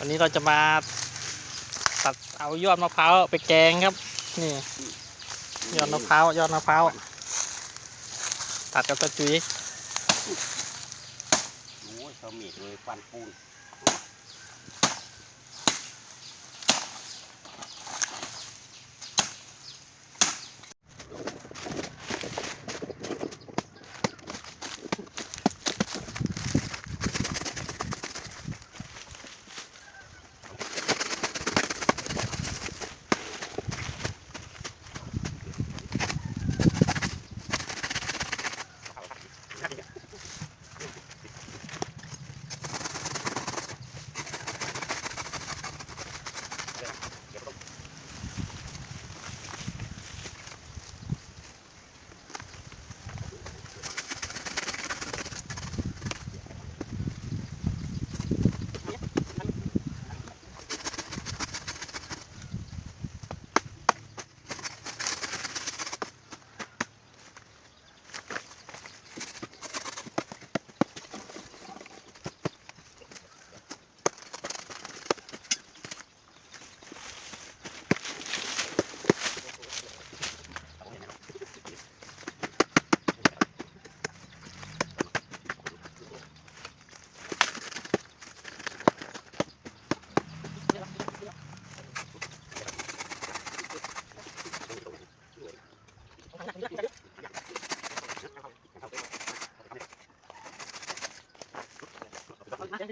วันนี้เราจะมาตัดเอายอดมะพร้าวไปแกงครับ นี่ ยอดมะพร้าวยอดมะพร้าวตัดกับตะจุยโอ้ยเขามีดเลยฟันปูน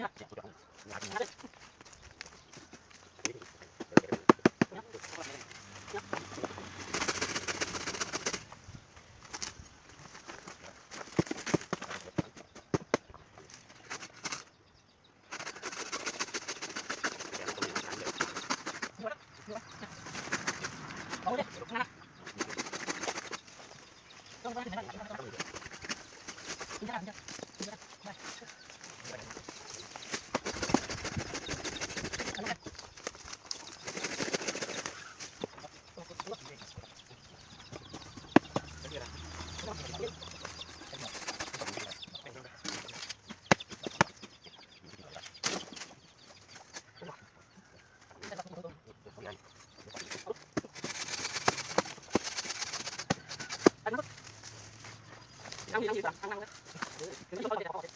หม ข้างล่างนะ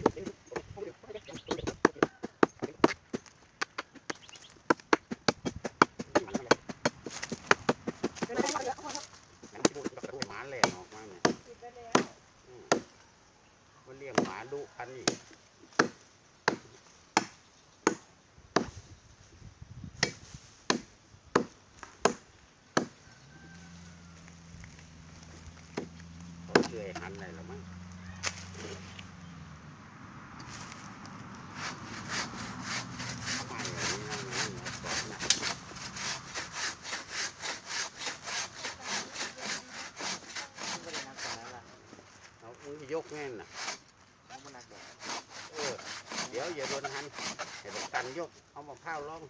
มึงยกแน่นน่ะเออ เดี๋ยวอย่าโดนหันอย่าโดนกันยก เอามาข้าวลอง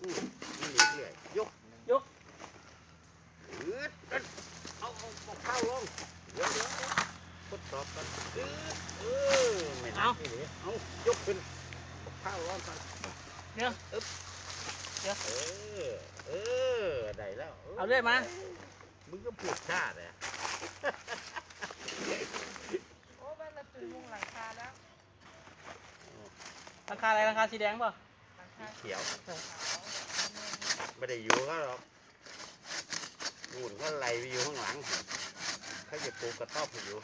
อืมนี่หนีเรื่อยยกยกเออเอาเอามาข้าวลองเดี๋ยวเดี๋ยวเดี๋ยวทดสอบกันเออเออไม่นักที่เหลือเอายกขึ้นบอกข้าวร้อนกันเดี๋ยวเออเออได้แล้วเอาเรื่อยมา มึงก็พูดชาติอะ โอ้บ้านเราตื่นมุงหลังคาแล้ว ราคาอะไรราคาสีแดงป่ะหลังคาเขียวขาวไม่ได้อยู่เขาหรอกนู่นเขาไล่ไปอยู่ข้างหลังเขาจะปลูกกระต๊อบอยู่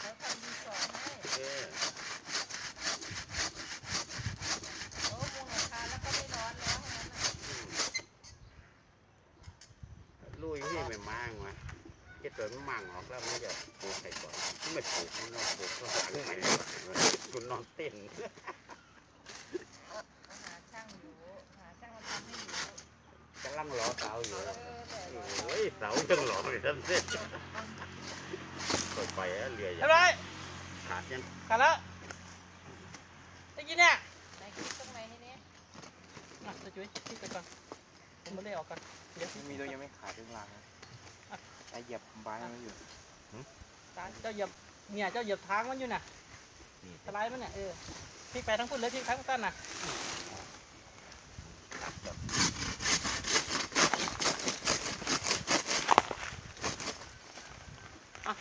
แล้วทำรีสอร์ทให้เออโอ้มุงหลังคาแล้วก็ไม่ร้อนแล้วทั้งนั้นน่ะลุยที่ไม่มั่งวะเก็บตัวมันมั่งออกแล้วมันจะปลูกใส่ก่อนไม่ปลูกมันนอนปลูกก็หลังไปคุณนอนเต้น หาช่างอยู่หาช่างมาทำให้อยู่ กำลังรอเสาอยู่เออแต่รอโอ้ยเสายังรออยู่ทั้งเส้นต่อไปอะเรือเรียัยบร้อยขาดยังกันแล้วได้กินเนี่ยไหนคิดตรงไหนให้เนี่ยอะตะจุ้ยคิดไปก่อนผมไม่ได้ออกก่อนเดี๋ยวมีตัวยังไม่ขาดเรื่องรางนะไอเหยียบคอมไบน์มันอยู่ตาเจ้าเหยียบเนี่ยเจ้าเหยียบทางมันอยู่น่ะสไลด์มันเนี่ยเออพลิกไปทั้งพุ่นเลยพลิกทั้งต้นน่ะอะ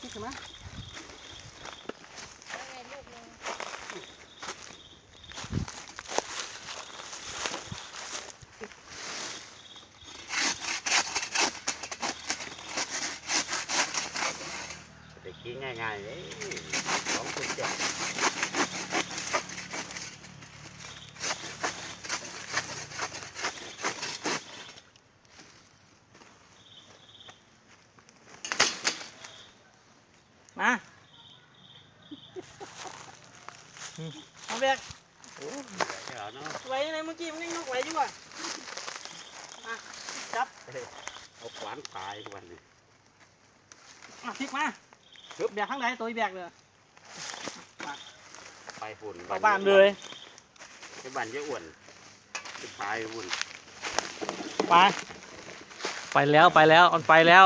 พลิกเห็นไหม แล้วไงลูกนึง เด็กกินง่ายๆเลยของคุณจบ มาเอาแบกโอ้ยเดี๋ยวเนาะไว้ในเมื่อกี้มันยังยกไหวอยู่อะมาจับเอาขวานตายวันนี้อะพลิกมาฮึบแบกข้างไหนตัวอีแบกเลยไปฝุ่นเข้าบ้านเลยไปบ้านเยอะอ้วนไปตายฝุ่นไป ไปแล้วไปแล้วมันไปแล้ว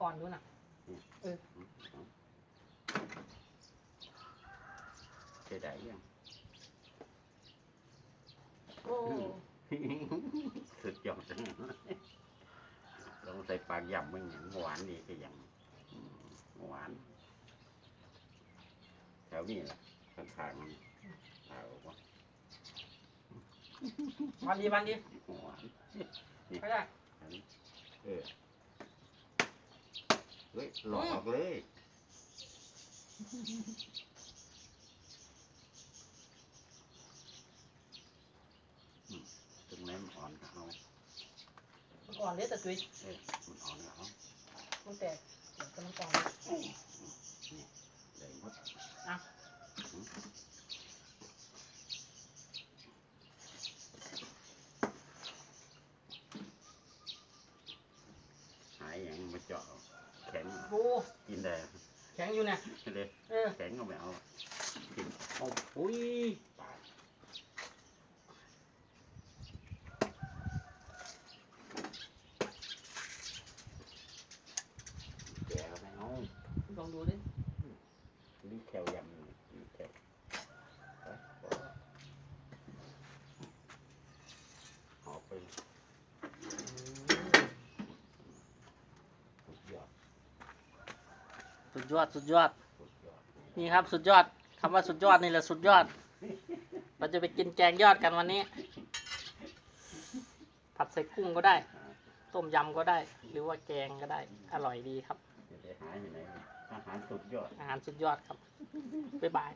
อ่อนดูน่ะใช่ได้ยังโอ้สุดยอดลองใส่ปากยำมันอย่างหวานดีก็ยังอืมหวานแถวนี้แหละข้างๆมันเอาวะวันดีวันดีหวานไม่ได้อันนี้เออ เฮ้ยหลอกเลยอืมตรงนั้นมันอ่อนก็เอามันอ่อนเลยแต่ตุยเออมันอ่อนก็เอามันแตกเดี๋ยวจะมันอ่อน ได้หมด อะ อืมหายอย่างมาเจาะแข็ง โอ้ กินได้ แข็งอยู่เนี่ย เลย เออ แข็งก็ไม่เอากินโอ้อุ้ยตายแกก็ไม่เอา ลองดูดิ นี่แถวยำนี่แถวไปพอออกไปสุดยอด สุ ดยอดสุดยอดสุดยอด นี่ครับสุดยอดคำว่าสุดยอดนี่แหละสุดยอด เราจะไปกินแกงยอดกันวันนี้ ผัดใส่กุ้งก็ได้ ต้มยำก็ได้ หรือว่าแกงก็ได้ อร่อยดีครับจะได้หายไปไหนอาหารสุดยอด อาหารสุดยอดครับ บ๊ายบาย